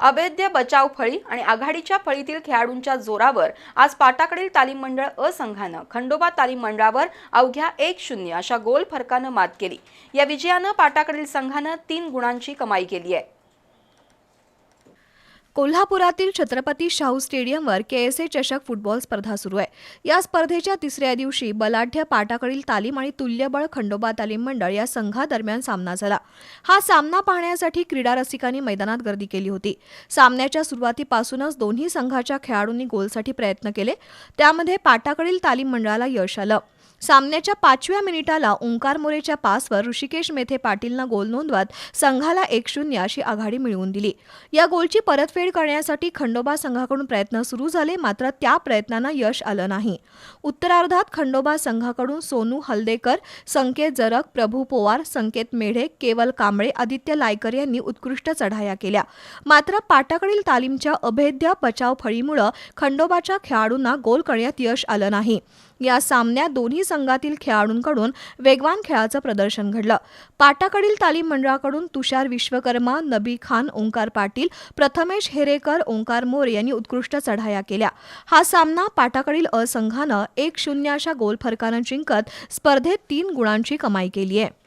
अभेद्य बचाव फळी आणि आघाडीच्या फळीतील खेळाडूंच्या जोरावर आज पाटाकडील तालीम मंडळ अ संघानं खंडोबा तालीम मंडळावर अवघ्या एक शून्य अशा गोल फरकानं मात केली. या विजयानं पाटाकडील संघानं तीन गुणांची कमाई केली आहे. कोल्हापुरातील छत्रपती शाहू स्टेडियमवर के एस ए चषक फुटबॉल स्पर्धा सुरू आहे. या स्पर्धेच्या तिसऱ्या दिवशी बलाढ्य पाटाकडील तालीम आणि तुल्यबळ खंडोबा तालीम मंडळ या संघादरम्यान सामना झाला. हा सामना पाहण्यासाठी क्रीडा रसिकांनी मैदानात गर्दी केली होती. सामन्याच्या सुरुवातीपासूनच दोन्ही संघाच्या खेळाडूंनी गोलसाठी प्रयत्न केले. त्यामध्ये पाटाकडील तालीम मंडळाला यश आलं. सामन्याच्या पाचव्या मिनिटाला ओंकार मोरेच्या पासवर ऋषिकेश मेथे पाटीलनं गोल नोंदवत संघाला एक शून्य अशी आघाडी मिळवून दिली. या गोलची परतफेड करण्यासाठी खंडोबा संघाकडून प्रयत्न सुरू झाले मात्र त्या प्रयत्नांना यश आलं नाही. उत्तरार्धात खंडोबा संघाकडून सोनू हलदेकर संकेत जरक प्रभू पोवार संकेत मेढे केवल कांबळे आदित्य लायकर यांनी उत्कृष्ट चढाया केल्या. मात्र पाटाकडील तालीमच्या अभेद्य बचाव फळीमुळं खंडोबाच्या खेळाडूंना गोल करण्यात यश आलं नाही. या सामन्यात दोन्ही संघातील खेळाडूंकडून वेगवान खेळाचं प्रदर्शन घडलं. पाटाकडील तालीम मंडळाकडून तुषार विश्वकर्मा नबी खान ओंकार पाटील प्रथमेश हेरेकर ओंकार मोरे यांनी उत्कृष्ट चढाया केल्या. हा सामना पाटाकडील अ संघानं एक शून्य अशा गोलफरकानं जिंकत स्पर्धेत तीन गुणांची कमाई केली आहे